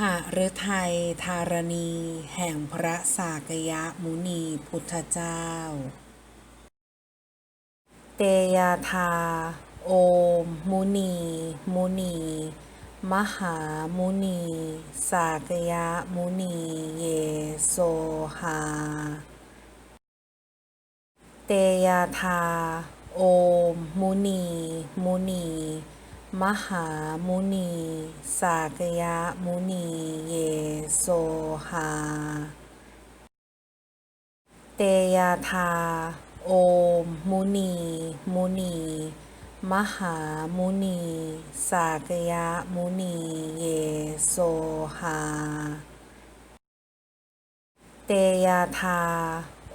หฤทัยธารณี แห่งพระสากยมุนีพุทธเจ้า เตยาธา โอม มุนี มุนี มหามุนี สากยมุนี เยโสหา เตยาธา โอม มุนี มุนี มหามุนี สากยะมุนี เยโสหา เตยาธา โอม มุนี มุนี มหามุนี สากยะมุนี เยโสหา เตยาธา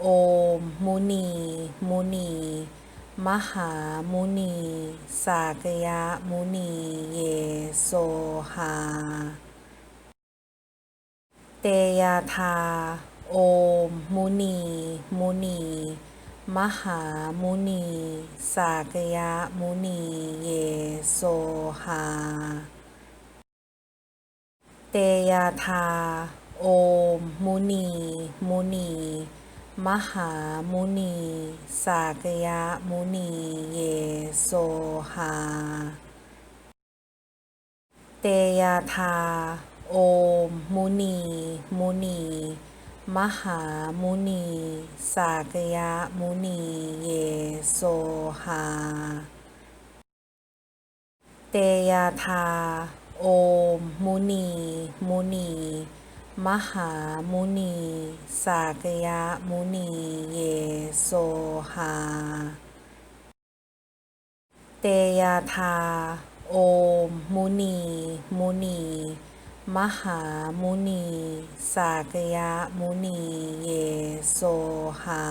โอม มุนี มุนี มหามุนี สากยมุนี เยโสหา เตยาธา โอม มุนี มุนี มหามุนี สากยมุนี เยโสหา เตยาธา โอม มุนี มุนี มหามุนี สากยมุนี เยโสหา เตยาธา โอม มุนี มุนี มหามุนี สากยมุนี เยโสหา เตยาธา โอม มุนี มุนี มหามุนี สากยมุนี เยโสหา เตยาธา โอม มุนี มุนี มหามุนี สากยมุนี เยโสหา